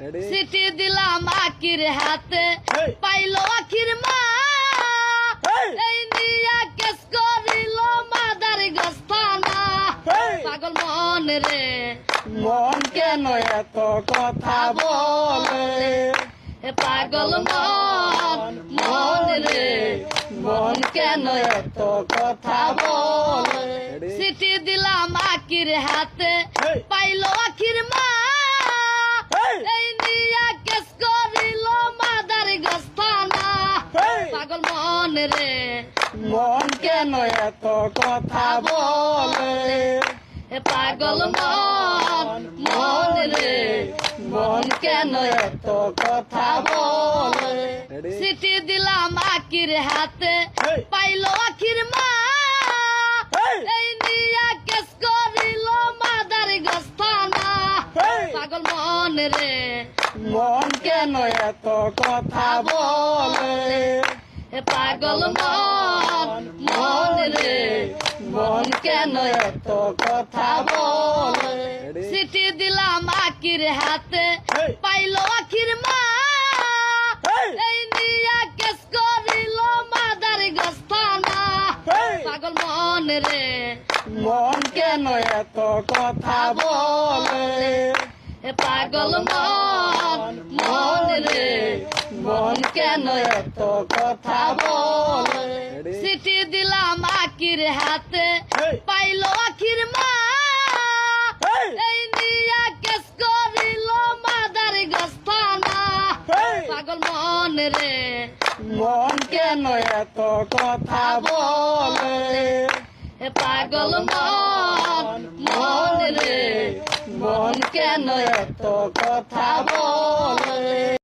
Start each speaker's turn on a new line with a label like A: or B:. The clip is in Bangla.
A: সিটি দিলাম আকির হাতে! পাইলো আখির মা।
B: Hey!
A: এই নিয়া কেস করিল মাদার গস্তানা! পাগল মন রে
B: মন কেন এত কথা বলে?
A: পাগল মন মন রে
B: মন কেন এত কথা বলে?
A: সিটি দিলাম আকির হাতে! পাইলো আখির মা
B: Hey!
A: এই নিয়া কেস করিল মাদার গস্তানা
B: Hey!
A: পাগল মন রে।
B: মন কেন এত কথা বলে?
A: পাগল মন মন রে।
B: মন কেন এত কথা বলে?
A: সিটি দিলাম আকির হাতে! পাইলো আখির মা। পাগল মন রে।
B: মন কেন এত কথা বলে?
A: পাগল মন মন রে।
B: মন কেন এত কথা বলে?
A: সিটি দিলাম আকির হাতে! পাইলো আখির মা! এই নিয়া কেস করিল মাদার গস্তানা। পাগল মন রে।
B: মন কেন এত কথা বলে?
A: পাগল মন মন রে
B: মন কেন এত কথা বলে?
A: সিটি দিলাম আকির হাতে! পাইলো আখির মা! এই নিয়া কেস করিল মাদার গস্তানা পাগল মন রে
B: মন কেন এত কথা বলে
A: পাগল মন মন রে
B: মন কেন এত কথা বলে?